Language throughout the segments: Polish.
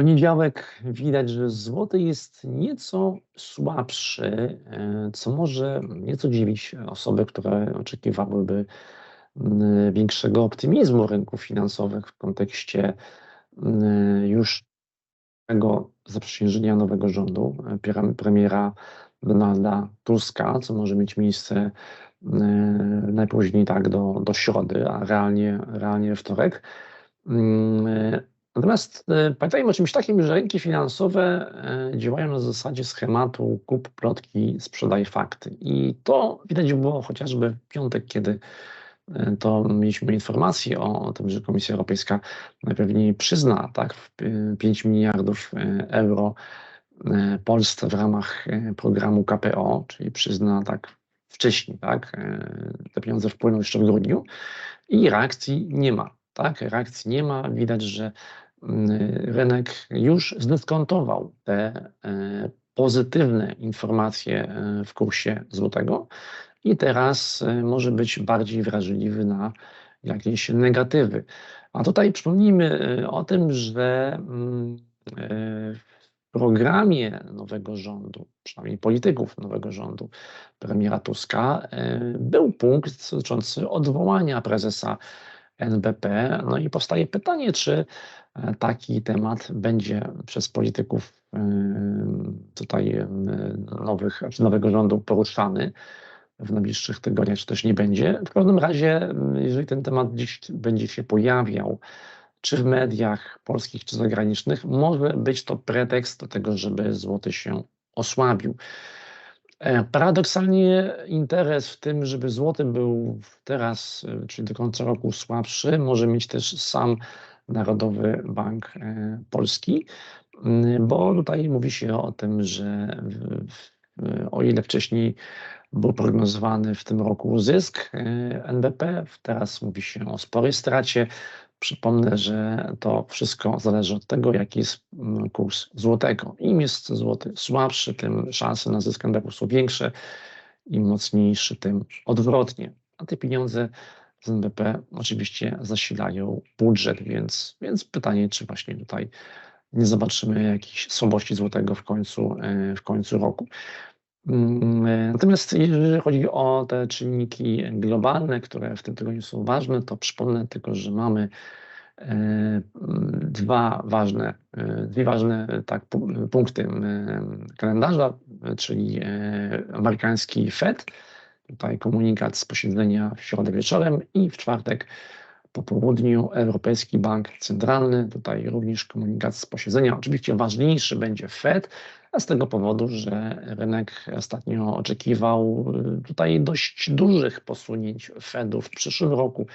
poniedziałek widać, że złoty jest nieco słabszy, e, co może nieco dziwić osoby, które oczekiwałyby większego optymizmu rynków finansowych w kontekście już tego zaprzysiężenia nowego rządu, e, premiera Donalda Tuska, co może mieć miejsce najpóźniej tak do, do środy, a realnie, realnie wtorek. Natomiast e, pamiętajmy o czymś takim, że rynki finansowe e, działają na zasadzie schematu kup plotki, sprzedaj fakty. I to widać było chociażby w piątek, kiedy e, to mieliśmy informację o tym, że Komisja Europejska najpewniej przyzna tak, 5 miliardów euro Polsce w ramach programu KPO, czyli przyzna tak wcześniej, tak, te pieniądze wpłyną jeszcze w grudniu i reakcji nie ma. Tak, reakcji nie ma. Widać, że mm, rynek już zdyskontował te e, pozytywne informacje e, w kursie złotego i teraz e, może być bardziej wrażliwy na jakieś negatywy. A tutaj przypomnijmy o tym, że mm, w programie nowego rządu, przynajmniej polityków nowego rządu, premiera Tuska, był punkt dotyczący odwołania prezesa NBP. No i powstaje pytanie, czy e, taki temat będzie przez polityków e, tutaj e, nowych, nowego rządu poruszany w najbliższych tygodniach, czy też nie będzie. W każdym razie, jeżeli ten temat dziś będzie się pojawiał, czy w mediach polskich, czy zagranicznych, może być to pretekst do tego, żeby złoty się osłabił. E, paradoksalnie interes w tym, żeby złoty był teraz, e, czyli do końca roku słabszy, może mieć też sam Narodowy Bank e, Polski, bo tutaj mówi się o tym, że o ile wcześniej był prognozowany w tym roku zysk NBP, teraz mówi się o sporej stracie. Przypomnę, że to wszystko zależy od tego, jaki jest mm, kurs złotego. Im jest złoty słabszy, tym szanse na zysk NBP są większe, im mocniejszy, tym odwrotnie. A te pieniądze z NBP oczywiście zasilają budżet, więc, więc pytanie, czy właśnie tutaj nie zobaczymy jakiejś słabości złotego w końcu, e, w końcu roku. Mm, e, natomiast jeżeli chodzi o te czynniki globalne, które w tym tygodniu są ważne, to przypomnę tylko, że mamy e, dwa ważne, e, dwie ważne tak, punkty kalendarza, czyli amerykański Fed, tutaj komunikat z posiedzenia w środę wieczorem i w czwartek po południu Europejski Bank Centralny, tutaj również komunikat z posiedzenia. Oczywiście ważniejszy będzie Fed, a z tego powodu, że rynek ostatnio oczekiwał y, tutaj dość dużych posunięć Fedu w przyszłym roku.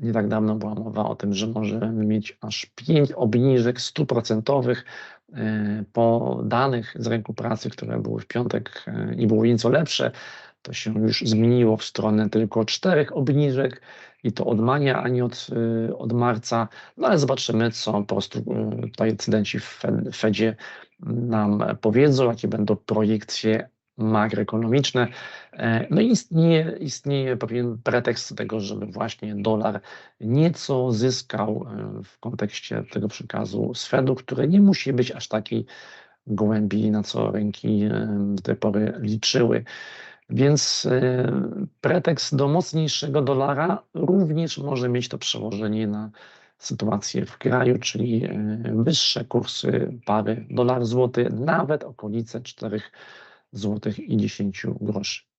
Nie tak dawno była mowa o tym, że możemy mieć aż 5 obniżek stuprocentowych y, po danych z rynku pracy, które były w piątek y, i były nieco lepsze. To się już zmieniło w stronę tylko czterech obniżek i to od maja, a nie od, od marca. No ale zobaczymy, co po prostu tutaj decydenci w Fedzie nam powiedzą, jakie będą projekcje makroekonomiczne. E, no i istnieje, istnieje pewien pretekst tego, żeby właśnie dolar nieco zyskał e, w kontekście tego przekazu z Fedu, który nie musi być aż taki głębi, na co rynki do tej pory liczyły. Więc pretekst do mocniejszego dolara również może mieć to przełożenie na sytuację w kraju, czyli e, wyższe kursy pary dolar-złoty, nawet okolice 4 zł i 10 groszy.